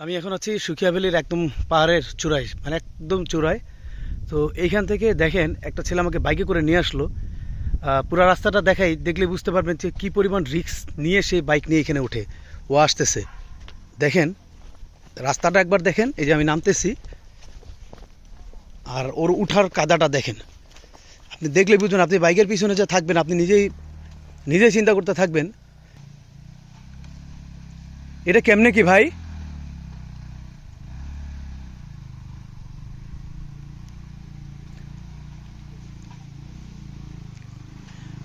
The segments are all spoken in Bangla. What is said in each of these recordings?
আমি এখন আছি সুখিয়া ভ্যালির একদম পাহাড়ের চূড়ায় মানে একদম চূড়ায়। তো এইখান থেকে দেখেন, একটা ছেলে আমাকে বাইকে করে নিয়ে আসলো। পুরো রাস্তাটা দেখাই, দেখলে বুঝতে পারবেন যে কী পরিমাণ রিক্স নিয়ে সেই বাইক নিয়ে এখানে উঠে ও আসতেছে। দেখেন, রাস্তাটা একবার দেখেন, এই যে আমি নামতেছি। আর ওর উঠার কাদাটা দেখেন। আপনি দেখলে বুঝবেন, আপনি বাইকের পিছনে যে থাকবেন, আপনি নিজেই নিজেই চিন্তা করতে থাকবেন। এটা কেমনে কি ভাই?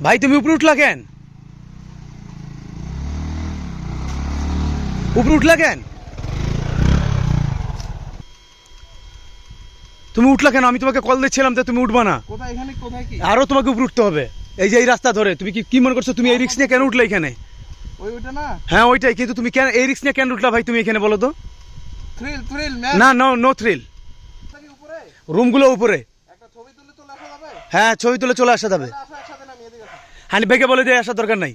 ভাই তুমি উপরে উঠলা কেন? উপরে উঠলা কেন? তুমি উঠলা কেন? আমি তোমাকে কল দিচ্ছিলাম যে তুমি উঠবা না। আরও তোমাকে উপরে উঠতে হবে। এই যে এই রাস্তা ধরে তুমি কি কি মনে করছ তুমি এই রিক্স নিয়ে কেন উঠলে এখানে? হ্যাঁ ওইটাই কিন্তু তুমি কেন এই রিক্স নিয়ে কেন উঠলা ভাই তুমি এখানে বলো তো? না নো নো থ্রিল রুমগুলো উপরে। হ্যাঁ ছবি তুলে চলে আসা যাবে আসো একসাথে নামিয়ে দিকে আসো। হানি ভাইকে বলে দিয়ে আসার দরকার নাই।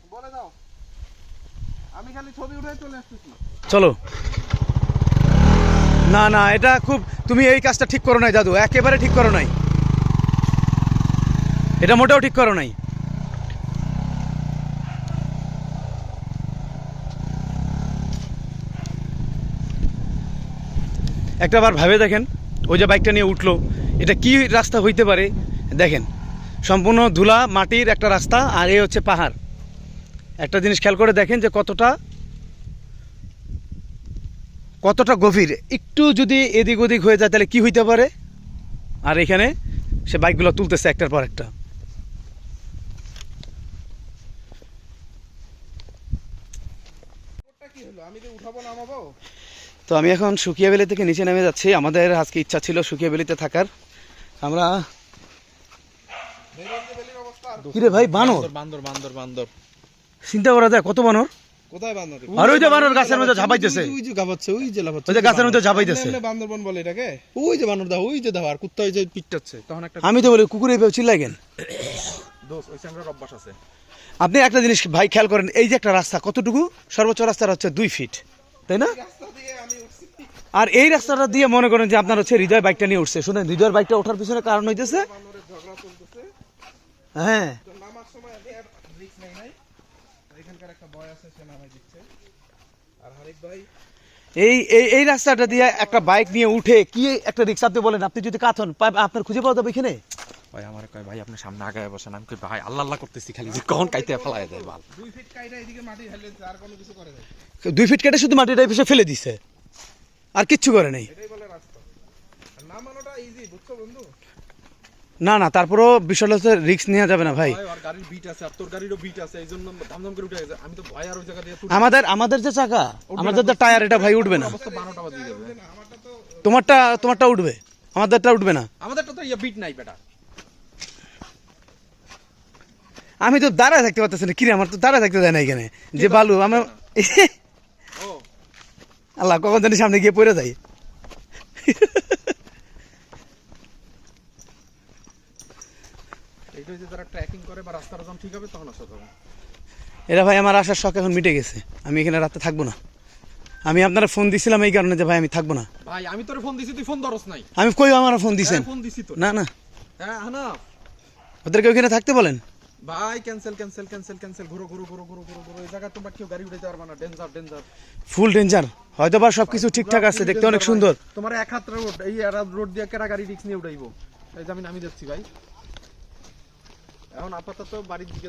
চলে। না না এটা খুব তুমি এই কাজটা ঠিক করো নাই দাদু। একেবারে ঠিক করো নাই। এটা মোটেও ঠিক করো নাই। একটা বার ভাবে দেখেন ওই যে বাইকটা নিয়ে উঠল এটা কি রাস্তা হইতে পারে? দেখেন। সম্পূর্ণ ধুলা, মাটির একটা রাস্তা, আর এই হচ্ছে পাহাড়। একটা জিনিস খেয়াল করে দেখেন যে কতটা কতটা গভীর। একটু যদি এদিক ওদিক হয়ে যায়, তাহলে কি হইতে পারে? আর এখানে সে বাইকগুলো তুলতেছে একটার পর একটা। তো আমি এখন সুকিয়া ভ্যালি থেকে নিচে নেমে যাচ্ছি। আমাদের আজকে ইচ্ছা ছিল সুকিয়া ভ্যালিতে থাকার। আমরা বেরিয়ে যে বেলির অবস্থা আর কিরে ভাই বানর? বান্দর বান্দর বান্দর চিন্তা করা যায় কত বানর? কোথায় বান্দর? আর ওই যে বানর গাছের মধ্যে ঝাপাইতেছে। ওই যে গাবাচ্ছে ওই যে লাফাচ্ছে। ওই যে গাছের মধ্যে ঝাপাইতেছে। বান্দরবন বলে এটাকে। ওই যে বানর দা ওই যে দাও আর কুত্তা ওই যে পিটাচ্ছে তখন একটা আমি তো বলি কুকুর এইভাবে চিল্লাই কেন? দোষ ওই স্যাংরার অভ্যাস আছে। আপনি একটা জিনিস ভাই খেয়াল করেন এই যে একটা রাস্তা কতটুকু? সর্বোচ্চ রাস্তার হচ্ছে দুই ফিট তাই না? রাস্তা দিয়ে আমি উঠছি আর এই রাস্তাটা দিয়ে মনে করেন যে আপনার হচ্ছে হৃদয় বাইকটা নিয়ে উঠছে। শুনেন হৃদয়ের বাইকটা ওঠার পিছনে কারণ হইতেছে হ্যাঁ। নামার সময় আমি আর রিস্ক নেই নাই। এখানকার একটা বয় আছে সে নামাই দিচ্ছে। আর হারিক ভাই এই এই এই রাস্তাটা দিয়ে একটা বাইক নিয়ে উঠে কি একটা রিক্সা আপনি বলেন? আপনি যদি কাথন পা- আপনার খুঁজে পাওয়া যাবে এখানে? ভাই আমার কয় ভাই আপনি সামনে আগায় বসেন। আমি কই ভাই আল্লাহ আল্লাহ করতেছি খালি। যে কখন কাইতে ফেলায় যায় বাল দুই ফিট কাইটা এদিকে মাটি দিচ্ছে, আর কোনো কিছু করে নাই। দুই ফিট কেটে শুধু মাটিটা এসে ফেলে দিছে। আর কিচ্ছু করে নেই এটাই বলে রাস্তা আর নামানোটা ইজি বুঝছ বন্ধু না না তারপরও বিষয়টা হচ্ছে রিক্স নেওয়া যাবে না ভাই। আমাদের আমাদের যে চাকা আমাদের যে টায়ার এটা ভাই উঠবে না। তোমারটা তোমারটা উঠবে। আমাদেরটা উঠবে না। আমাদেরটা তো বিট নাই বেটা। আমি তো দাঁড়ায় থাকতে পারতেছি না। কিরে আমার তো দাঁড়ায় থাকতে দেয় না এখানে। যে বালু আমার আল্লাহ কখন জানি সামনে গিয়ে পড়ে যাই এইটা যে যারা ট্র্যাকিং করে বা রাস্তাটা যখন ঠিক হবে তখন আসা যাবে এরা ভাই আমার আসার শখ এখন মিটে গেছে। আমি এখানে রাতে থাকব না। আমি আপনারা ফোন দিছিলাম এই কারণে যে ভাই আমি থাকব না। ভাই আমি তোর ফোন দিছি তুই ফোন ধরস নাই। আমি কই আমার ফোন দিছেন? হ্যাঁ, ফোন দিছি তো। না না। হ্যাঁ হানা ওদেরকে ওইখানে থাকতে বলেন? ভাই ক্যান্সেল ক্যান্সেল ক্যান্সেল ক্যান্সেল ঘুরো ঘুরো ঘুরো ঘুরো ঘুরো ঘুরো। এই জায়গায় তোমরা কেউ গাড়ি উঠাইতে পারবে না। ডেঞ্জার ডেঞ্জার ফুল ডেঞ্জার হয়তো বা সবকিছু ঠিকঠাক আছে দেখতে অনেক সুন্দর। তোমার এক হাত রোড এই রোড দিয়ে কেরা গাড়ি রিক্স নিয়ে উঠাইবো? এই যে আমি নামি যাচ্ছি ভাই। এখন আপাতত বাড়ির দিকে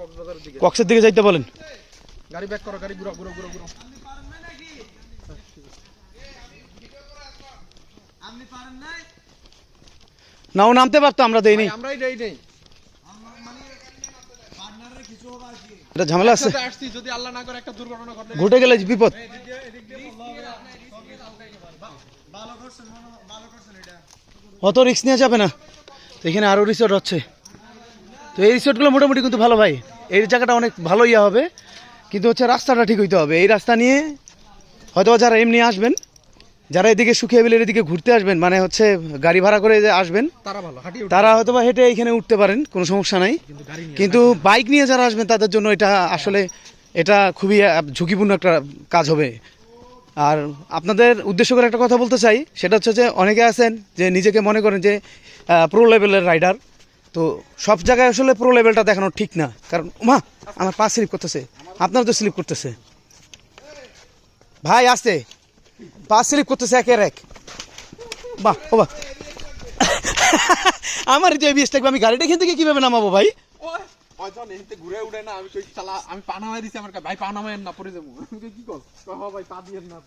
কক্সবাজারের দিকে। কক্সের দিকে যাইতে বলেন। গাড়ি ব্যাক করো গাড়ি ঘুরো ঘুরো ঘুরো ঘুরো না ও নামতে পারতো আমরা দেইনি আমরাই নেই নেই। এটা ঝামেলা আছে। আসছি যদি আল্লাহ না করে একটা দুর্ঘটনা ঘটলে। ঘটে গেলে বিপদ। অত রিস্ক নেওয়া যাবে না। এখানে আরও রিসোর্ট হচ্ছে। তো এই রিসোর্টগুলো মোটামুটি কিন্তু ভালো ভাই। এই জায়গাটা অনেক ভালো ইয়ে হবে। কিন্তু হচ্ছে রাস্তাটা ঠিক হইতে হবে। এই রাস্তা নিয়ে হয়তো যারা এমনি আসবেন যারা এদিকে সুখিয়া বিলের এদিকে ঘুরতে আসবেন মানে হচ্ছে গাড়ি ভাড়া করে আসবেন তারা ভালো হাঁটি তারা হয়তো বা হেঁটে এখানে উঠতে পারেন কোনো সমস্যা নাই। কিন্তু বাইক নিয়ে যারা আসবেন তাদের জন্য এটা আসলে এটা খুবই ঝুঁকিপূর্ণ একটা কাজ হবে। আর আপনাদের উদ্দেশ্য করে একটা কথা বলতে চাই সেটা হচ্ছে যে অনেকে আছেন যে নিজেকে মনে করেন যে প্রো লেভেলের রাইডার তো সব জায়গায় আসলে প্রো লেভেলটা দেখানো ঠিক না। কারণ মা আমার পা স্লিপ করতেছে। আপনার তো স্লিপ করতেছে। ভাই আসতে। পা স্লিপ করতেছে একের এক। বাহ ও বাহ। আমার যে বিএস থাকবে আমি গাড়িটা এখান থেকে কীভাবে নামাবো ভাই? ঘুরে না আমি কই শালা আমি পা নামাই দিছি আমার ভাই পা নামায়েন না পড়ে যাব। কি কর ভাই পা দিয়েন না।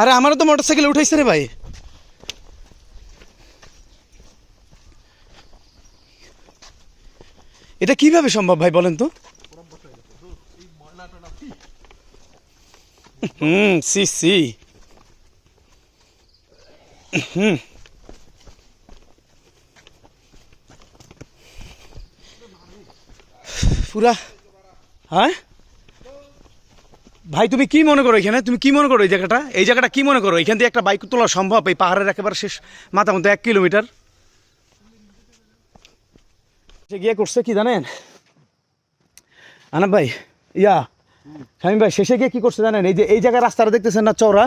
আরে আমারও তো মোটর সাইকেল উঠাইছে রে ভাই। এটা কীভাবে সম্ভব ভাই বলেন তো? হুম, সি সি। হুম। পুরা হ্যাঁ? ভাই, তুমি কি মনে করো এখানে? তুমি কি মনে করো এই জায়গাটা? এই জায়গাটা কি মনে করো? এখান থেকে একটা বাইক তোলা সম্ভব? এই পাহাড়ের একেবারে শেষ মাথা মতো এক কিলোমিটার? সে গিয়ে করছে কি জানেন? আনাব ভাই, ইয়া, শামীম ভাই, শেষে গিয়ে কি করছে জানেন? এই যে, এই জায়গায় রাস্তাটা দেখতেছেন না চওড়া?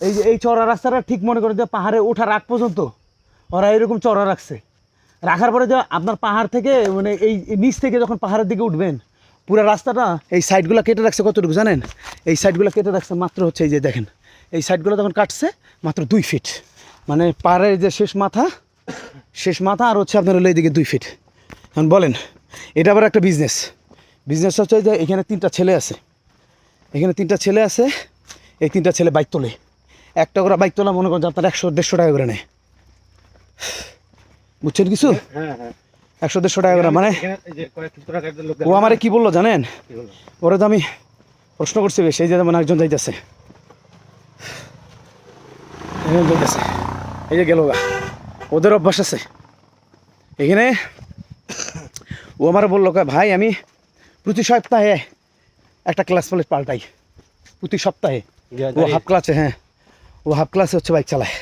এই যে, এই চওড়া রাস্তাটা ঠিক মনে করে যে পাহাড়ে ওঠার আগ পর্যন্ত ওরা এরকম চওড়া রাখছে। রাখার পরে যে আপনার পাহাড় থেকে মানে এই নিচ থেকে যখন পাহাড়ের দিকে উঠবেন, পুরো রাস্তাটা এই সাইডগুলো কেটে রাখছে কতটুকু জানেন? এই সাইডগুলো কেটে রাখছে মাত্র হচ্ছে এই যে দেখেন, এই সাইডগুলো যখন কাটছে, মাত্র দুই ফিট মানে পাহাড়ের যে শেষ মাথা শেষ মাথা আর হচ্ছে আপনার হলো এইদিকে দুই ফিট এখন বলেন এটা আবার একটা বিজনেস বিজনেস হচ্ছে যে এখানে তিনটা ছেলে আছে। এখানে তিনটা ছেলে আছে এই তিনটা ছেলে বাইক তোলে। একটা করে বাইক তোলা মনে করেন আপনার একশো দেড়শো টাকা করে নেয়। বুঝছেন কিছু? হ্যাঁ হ্যাঁ একশো দেড়শো টাকা করে মানে ও আমারে কি বলল জানেন? ওরে তো আমি প্রশ্ন করছি বেশ এই যে যেমন একজন যাইতেছে। যাইতেছে। এই যে গেল ওদের অভ্যাস আছে। এখানে ও আমার বলল ভাই আমি প্রতি সপ্তাহে একটা ক্লাস প্লেট পাল্টাই। প্রতি সপ্তাহে। ও হাফ ক্লাসে হ্যাঁ। ও হাফ ক্লাসে হচ্ছে বাইক চালায়।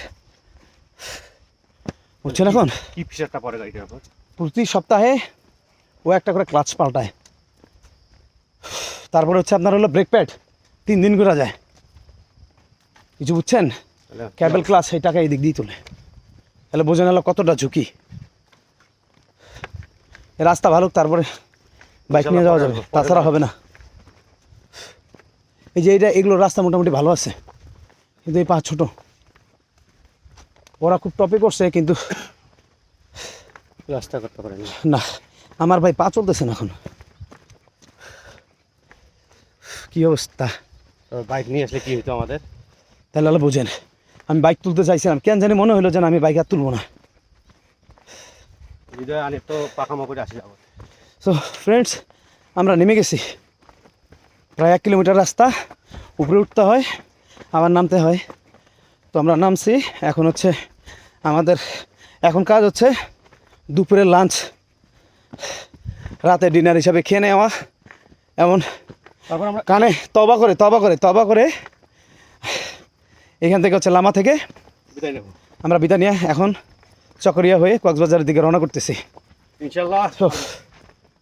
বুঝছেন এখন? কি ফিচারটা পরে গাড়িটার উপর? প্রতি সপ্তাহে ও একটা করে ক্লাচ পাল্টায়। তারপরে হচ্ছে আপনার হলো ব্রেক প্যাড তিন দিন করে যায়। কিছু বুঝছেন? ক্যাবেল ক্লাস সেই টাকা এই দিক দিয়ে তোলে। তাহলে বোঝা গেল কতটা ঝুঁকি। রাস্তা ভালো তারপরে বাইক নিয়ে যাওয়া যাবে। তাছাড়া হবে না। এই যে এইটা এগুলো রাস্তা মোটামুটি ভালো আছে। কিন্তু এই পা ছোটো। ওরা খুব টপে করছে কিন্তু রাস্তা করতে পারে না আমার ভাই পা চলতেছে না এখন। কি অবস্থা? বাইক নিয়ে আসলে কি হতো আমাদের? তাহলে হলো বুঝেন। আমি বাইক তুলতে চাইছিলাম কেন জানি মনে হলো যে না, আমি বাইক আর তুলবো না। করে আসি যাব। সো ফ্রেন্ডস আমরা নেমে গেছি। প্রায় এক কিলোমিটার রাস্তা উপরে উঠতে হয় আবার নামতে হয়। তো আমরা নামছি এখন হচ্ছে আমাদের এখন কাজ হচ্ছে দুপুরে লাঞ্চ রাতে ডিনার হিসাবে খেয়ে নেওয়া। এমন তারপর আমরা কানে তবা করে তবা করে তবা করে এখান থেকে হচ্ছে লামা থেকে বিদায় নেব। আমরা বিদায় নিয়ে এখন চকরিয়া হয়ে কক্সবাজারের দিকে রওনা করতেছি। ইনশাল্লাহ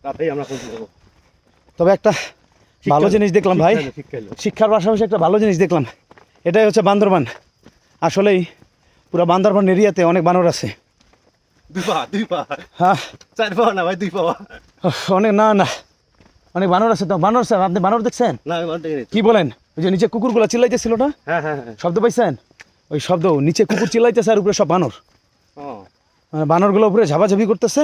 রাতেই আমরা পৌঁছে দেবো তবে একটা ভালো জিনিস দেখলাম ভাই। শিক্ষার পাশাপাশি একটা ভালো জিনিস দেখলাম। এটাই হচ্ছে বান্দরবান। আসলেই পুরো বান্দরবান এরিয়াতে অনেক বানর আছে। দুই পা পা। চার পা না ভাই দুই পা। অনেক না না। অনেক বানর আছে তো। বানর স্যার আপনি বানর দেখছেন? কি বলেন? ওই যে নিচে কুকুরগুলো চিল্লাইতেছিল না? হ্যাঁ হ্যাঁ হ্যাঁ। শব্দ পাইছেন? ওই শব্দ নিচে কুকুর চিল্লাইতেছে আর উপরে সব বানর। মানে বানরগুলো উপরে ঝাপাঝাপি করতেছে।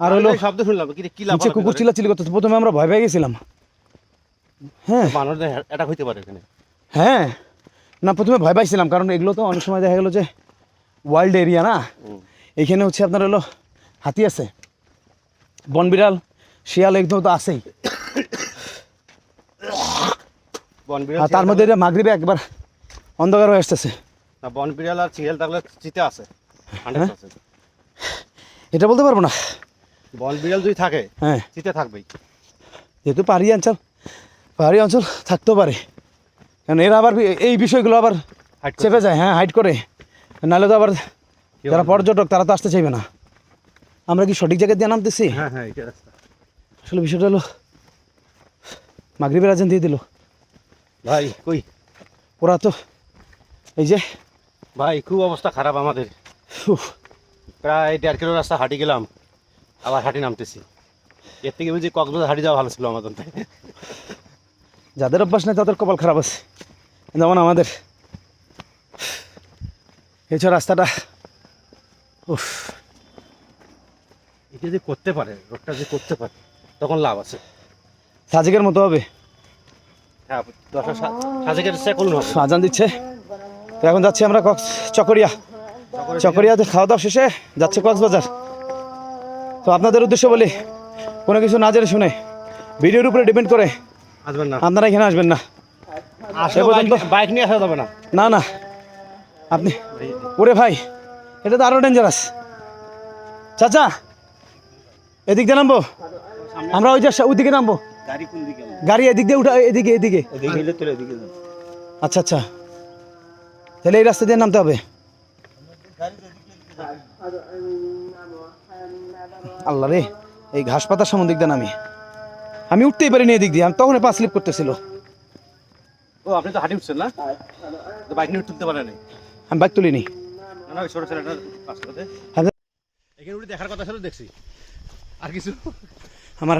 আর হলো শব্দ শুনলাম কি নিচে কুকুর চিল্লাচিল্লি করতেছে প্রথমে আমরা ভয় পেয়ে গেছিলাম। হ্যাঁ। মানুষদের অ্যাটাক হইতে পারে এখানে। হ্যাঁ। না প্রথমে ভয় পাইছিলাম কারণ এগুলো তো অনেক সময় দেখা গেলো যে ওয়াইল্ড এরিয়া না। এখানে হচ্ছে আপনার হলো হাতি আছে বনবিড়াল শিয়াল একদম তো আছেই। বন বিড়াল তার মধ্যে এটা মাগরিবে একবার অন্ধকার হয়ে আসতেছে। বন বিড়াল আর চিড়েল থাকলে চিতে আছে। এটা বলতে পারব না? বল বিড়াল যদি থাকে হ্যাঁ। চিতে থাকবেই। যেহেতু পাহাড়ি অঞ্চল পাহাড়ি অঞ্চল থাকতেও পারে। কারণ এরা আবার এই বিষয়গুলো আবার চেপে যায় হ্যাঁ হাইট করে। নাহলে তো আবার যারা পর্যটক তারা তো আসতে চাইবে না। আমরা কি সঠিক জায়গায় দিয়ে নামতেছি? হ্যাঁ হ্যাঁ আসলে বিষয়টা হলো মাগরিবের আজান দিয়ে দিল। ভাই কই? ওরা তো এই যে ভাই খুব অবস্থা খারাপ আমাদের। প্রায় দেড় কিলো রাস্তা হাঁটি গেলাম আবার হাঁটি নামতেছি। এর থেকে বলছি কক্সবাজার হাঁটি যাওয়া ভালো ছিল আমাদের যাদের অভ্যাস নেই তাদের কপাল খারাপ আছে। যেমন আমাদের। এছাড়া রাস্তাটা উফ। এটা যে করতে পারে রোডটা যে করতে পারে তখন লাভ আছে। সাজেকের মতো হবে। হ্যাঁ সাজেকের সে করুন হবে। আজান দিচ্ছে। তো এখন যাচ্ছি আমরা কক্স চকরিয়া। চকরিয়াতে খাওয়া দাওয়া শেষে যাচ্ছে কক্সবাজার। তো আপনাদের উদ্দেশ্য বলি কোনো কিছু না জেনে শুনে ভিডিওর উপরে ডিপেন্ড করে আসবেন না। আপনারা এখানে আসবেন না। বাইক নিয়ে আসা যাবে না। না না। আপনি ওরে ভাই এটা তো আরও ডেঞ্জারাস চাচা এদিক দিয়ে নামবো? আমরা ওই যে ওইদিকে নামবো। গাড়ি এদিক দিয়ে উঠা এদিকে এদিকে। আচ্ছা আচ্ছা। তাহলে এই রাস্তা দিয়ে নামতে হবে। আল্লাহ রে এই ঘাস পাতার সামন দিক দিয়ে নামি। আমি উঠতেই পারিনি এদিক দিয়ে আমি তখন পা স্লিপ করতেছিল। ও আপনি তো হাঁটি উঠছেন না? তো বাইক নিয়ে তুলতে পারেন আমি বাইক তুলিনি। না ছোট ছেলেটা হ্যাঁ। এখানে উঠে দেখার কথা ছিল দেখছি। আর কিছু? আমার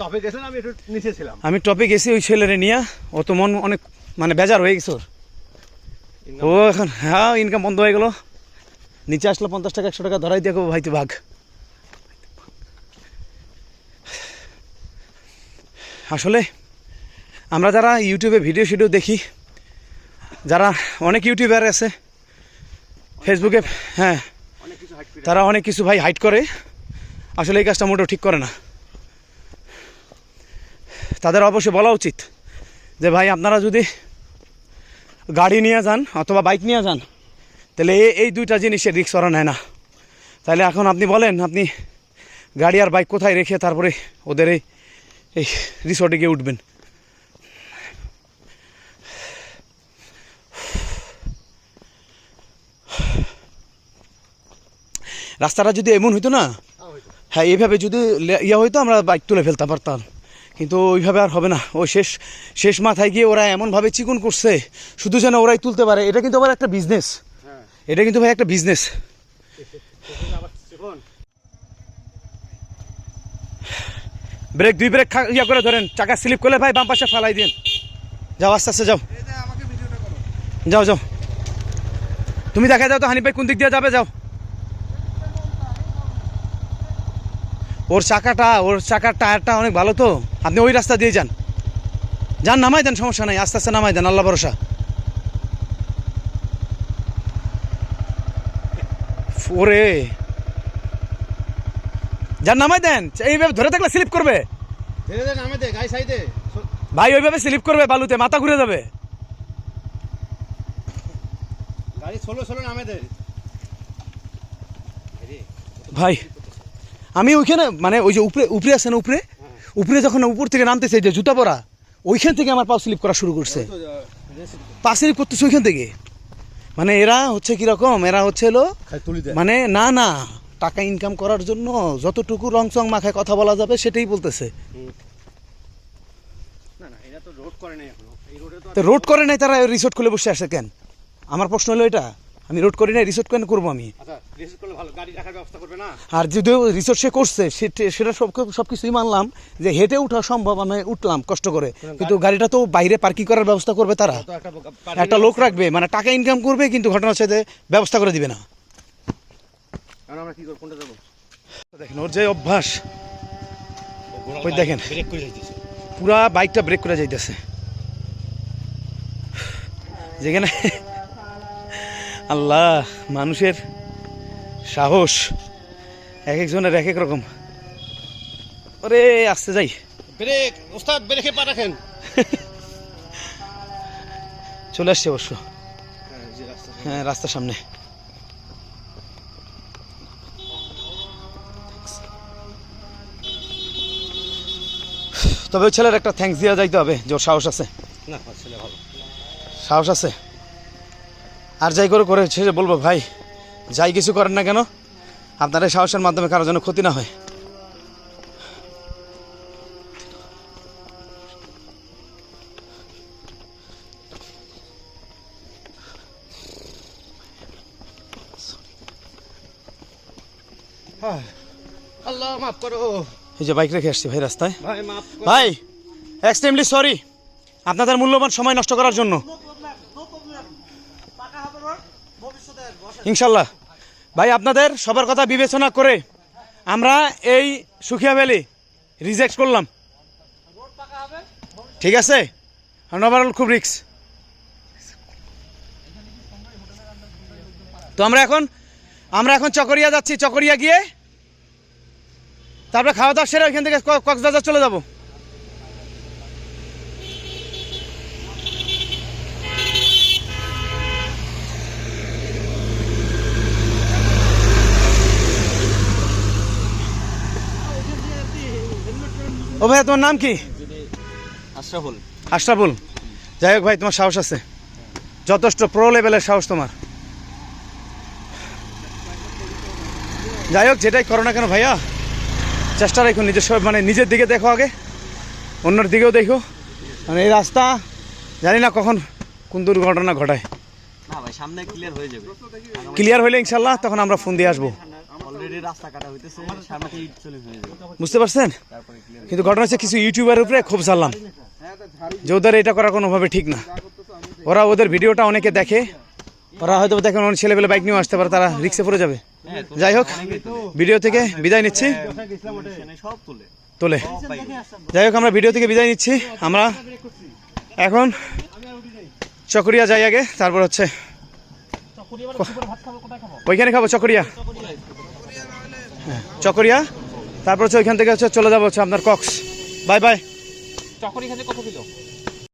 টপে গেছেন আমি একটু নিচে ছিলাম। আমি টপে গেছি ওই ছেলেরে নিয়ে। ও তো মন অনেক মানে বেজার হয়ে গেছে ওর। ও এখন হ্যাঁ ইনকাম বন্ধ হয়ে গেল। নিচে আসলে পঞ্চাশ টাকা, একশো টাকা ধরাই দিয়ে ভাই, তুই ভাগ। আসলে আমরা যারা ইউটিউবে ভিডিও শিডিও দেখি, যারা অনেক ইউটিউবার আছে, ফেসবুকে হ্যাঁ তারা অনেক কিছু ভাই হাইট করে, আসলে এই কাজটা মোটেও ঠিক করে না। তাদের অবশ্যই বলা উচিত যে, ভাই, আপনারা যদি গাড়ি নিয়ে যান অথবা বাইক নিয়ে যান তাহলে এই দুইটা জিনিসের রিক্স ওরা নেয় না। তাহলে এখন আপনি বলেন, আপনি গাড়ি আর বাইক কোথায় রেখে তারপরে ওদের এই এই রিসর্টে গিয়ে উঠবেন? রাস্তাটা যদি এমন হইতো না হ্যাঁ এইভাবে যদি ইয়া হইতো, আমরা বাইক তুলে ফেলতে পারতাম। কিন্তু ওইভাবে আর হবে না। ও শেষ শেষ মাথায় গিয়ে ওরা এমনভাবে চিকন করছে, শুধু যেন ওরাই তুলতে পারে। এটা কিন্তু আবার একটা বিজনেস এটা কিন্তু ভাই একটা বিজনেস ব্রেক দুই ব্রেক ইয়া করে ধরেন, চাকা স্লিপ করলে ভাই বাম পাশে ফালাই দিন যাও, আস্তে আস্তে যাও। যাও যাও। তুমি দেখা যাও তো হানি ভাই কোন দিক দিয়ে যাবে, যাও। ওর চাকাটা, ওর চাকার টায়ারটা অনেক ভালো তো। আপনি ওই রাস্তা দিয়ে যান। যান, নামাই দেন, সমস্যা নাই। আস্তে আস্তে নামাই দেন, আল্লাহ ভরসা। ওরে। যান নামাই দেন এইভাবে ধরে থাকলে স্লিপ করবে। নামে ভাই ওইভাবে স্লিপ করবে বালুতে মাথা ঘুরে যাবে। নামে ভাই আমি ওইখানে মানে ওই যে উপরে উপরে আছে না উপরে? উপরে যখন উপর থেকে নামতেছে যে জুতা পরা ওইখান থেকে আমার পা স্লিপ করা শুরু করছে। পা স্লিপ করতেছে ওইখান থেকে। মানে এরা হচ্ছে কীরকম? এরা হচ্ছে হলো মানে না না টাকা ইনকাম করার জন্য যতটুকু রং চং মাখায় কথা বলা যাবে সেটাই বলতেছে। না না এটা তো রোড করে নাই এখনও। এই রোডে তো তো রোড করে নাই তারা রিসোর্ট খুলে বসে আসে কেন? আমার প্রশ্ন হলো এটা। আমি রোড করি নাই রিসোর্ট কেন করব আমি? আচ্ছা না? আর যদিও রিসোর্ট সে করছে সেটা সব সব কিছুই মানলাম যে হেঁটে ওঠা সম্ভব আমি উঠলাম কষ্ট করে। কিন্তু গাড়িটা তো বাইরে পার্কিং করার ব্যবস্থা করবে তারা। একটা লোক রাখবে মানে টাকা ইনকাম করবে কিন্তু ঘটনা হচ্ছে যে ব্যবস্থা করে দিবে না। দেখেন ওর যে অভ্যাস ওই দেখেন। পুরা বাইকটা ব্রেক করে যাইতেছে। যেখানে আল্লাহ মানুষের সাহস এক একজনের এক এক রকম। ওরে আসতে যাই। ব্রেক ওস্তাদ ব্রেকে পা রাখেন। চলে আসছে অবশ্য। হ্যাঁ রাস্তার সামনে। তবে ওই ছেলের একটা থ্যাঙ্কস দেওয়া যাইতে হবে যে ওর সাহস আছে। না ছেলে ভালো। সাহস আছে? আর যাই করে করে শেষে বলব ভাই যাই কিছু করেন না কেন? আপনার এই সাহসের মাধ্যমে কারও যেন ক্ষতি না হয়। এই যে বাইক রেখে আসছি ভাই রাস্তায়। ভাই এক্সট্রিমলি সরি আপনাদের মূল্যবান সময় নষ্ট করার জন্য। ইনশাল্লাহ। ভাই, আপনাদের সবার কথা বিবেচনা করে আমরা এই সুখিয়া ভ্যালি রিজেক্ট করলাম। ঠিক আছে? ওভারঅল খুব রিক্স তো আমরা এখন আমরা এখন চকরিয়া যাচ্ছি, চকরিয়া গিয়ে তারপরে খাওয়া দাওয়া সেরে ওইখান থেকে কক্সবাজার চলে যাব। ও ভাই তোমার নাম কি? আশরাফুল। আশরাফুল। যাই হোক ভাই তোমার সাহস আছে। যথেষ্ট প্রো লেভেলের সাহস তোমার। যাই হোক যেটাই করো না কেন ভাইয়া চেষ্টা রাখো নিজের সব মানে নিজের দিকে দেখো আগে অন্যর দিকেও দেখো। মানে এই রাস্তা জানি না কখন কোন দুর্ঘটনা ঘটায়। ভাই সামনে ক্লিয়ার যাবে। ক্লিয়ার হলে ইনশাল্লাহ তখন আমরা ফোন দিয়ে আসব। বুঝতে পারছেন? কিন্তু ঘটনা হচ্ছে কিছু ইউটিউবের উপরে খুব জানলাম যে ওদের এটা করা কোনোভাবে ঠিক না। ওরা ওদের ভিডিওটা অনেকে দেখে। ওরা হয়তো দেখেন অনেক ছেলেবেলে বাইক নিয়ে আসতে পারে তারা রিক্সে পড়ে যাবে। যাই হোক ভিডিও থেকে বিদায় নিচ্ছি। তুলে। তোলে। যাই হোক আমরা ভিডিও থেকে বিদায় নিচ্ছি। আমরা এখন চকরিয়া যাই আগে তারপর হচ্ছে ওইখানে খাব চকরিয়া। হ্যাঁ, চকরিয়া। তারপর হচ্ছে ওইখান থেকে হচ্ছে চলে যাব হচ্ছে আপনার কক্স। Bye bye. চকরিয়া কত কিলো?